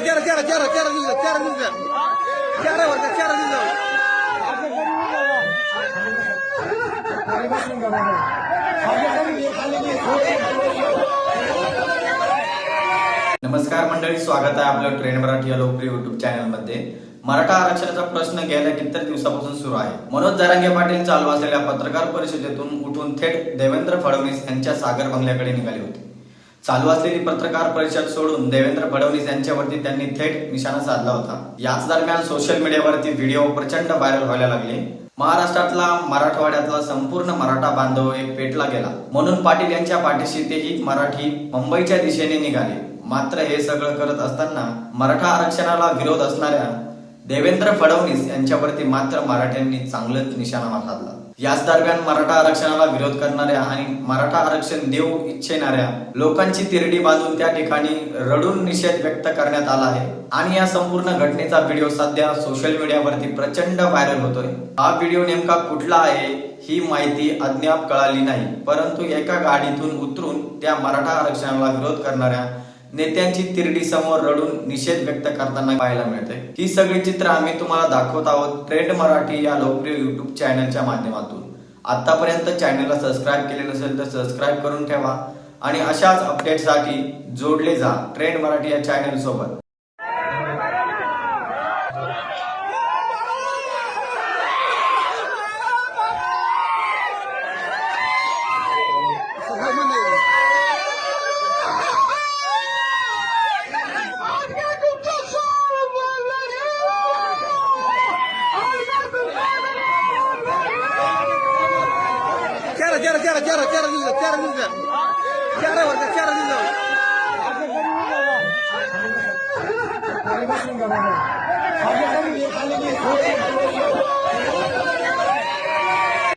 चेहरा चेहरा चेहरा चेहरा तेरा दिवस तेरा दिवस तेरा का चेहरा दिसला नमस्कार मंडळी स्वागत आहे आपलं ट्रेन मराठी या लोकप्रिय युट्यूब चॅनलमध्ये मराठा आरक्षणाचा प्रश्न गेल्या कित्येक दिवसापासून सुरू आहे. मनोज जरांगे पाटील चालू असलेल्या पत्रकार परिषदेतून उठून थेट देवेंद्र फडणवीस यांच्या सागर बंगल्याकडे निघाले होते. चालू असलेली पत्रकार परिषद सोडून देवेंद्र फडणवीस यांच्यावरती त्यांनी थेट निशाणा साधला होता. याच दरम्यान सोशल मीडियावरती व्हिडिओ प्रचंड व्हायरल व्हायला लागले. महाराष्ट्रातला मराठवाड्यातला संपूर्ण मराठा बांधव एक पेटला गेला. म्हणून पाटील यांच्या पाठीशी तेही मराठी मुंबईच्या दिशेने निघाले. मात्र हे सगळं करत असताना मराठा आरक्षणाला विरोध असणाऱ्या देवेंद्र फडणवीस यांच्यावरती मात्र मराठ्यांनी चांगलंच निशाणा साधला याच दरम्यान मराठा आरक्षणाला विरोध करणाऱ्या आणि मराठा आरक्षण देऊ इच्छिणाऱ्या लोकांची तिरडी बांधून त्या ठिकाणी रडून निषेध व्यक्त करण्यात आला आहे. आणि या संपूर्ण घटनेचा व्हिडिओ सध्या सोशल मीडियावरती प्रचंड व्हायरल होतोय. हा व्हिडिओ नेमका कुठला आहे ही माहिती अद्याप कळाली नाही. परंतु एका गाडीतून उतरून त्या मराठा आरक्षणाला विरोध करणाऱ्या नेत्यांची तिरडी समोर रडून निषेध व्यक्त करताना पाहायला मिळते ही सगळी चित्र आम्ही तुम्हाला दाखवत आहोत ट्रेंड मराठी या लोकप्रिय युट्यूब चॅनलच्या माध्यमातून. आतापर्यंत चॅनलला सबस्क्राईब केले नसेल तर सबस्क्राईब करून ठेवा आणि अशाच अपडेटसाठी जोडले जा ट्रेंड मराठी या चॅनल सोबत. तेरा तेरा तेरा तेरा तेरा दिवस तेरा दिवस तेरा वर्ष तेरा दिवस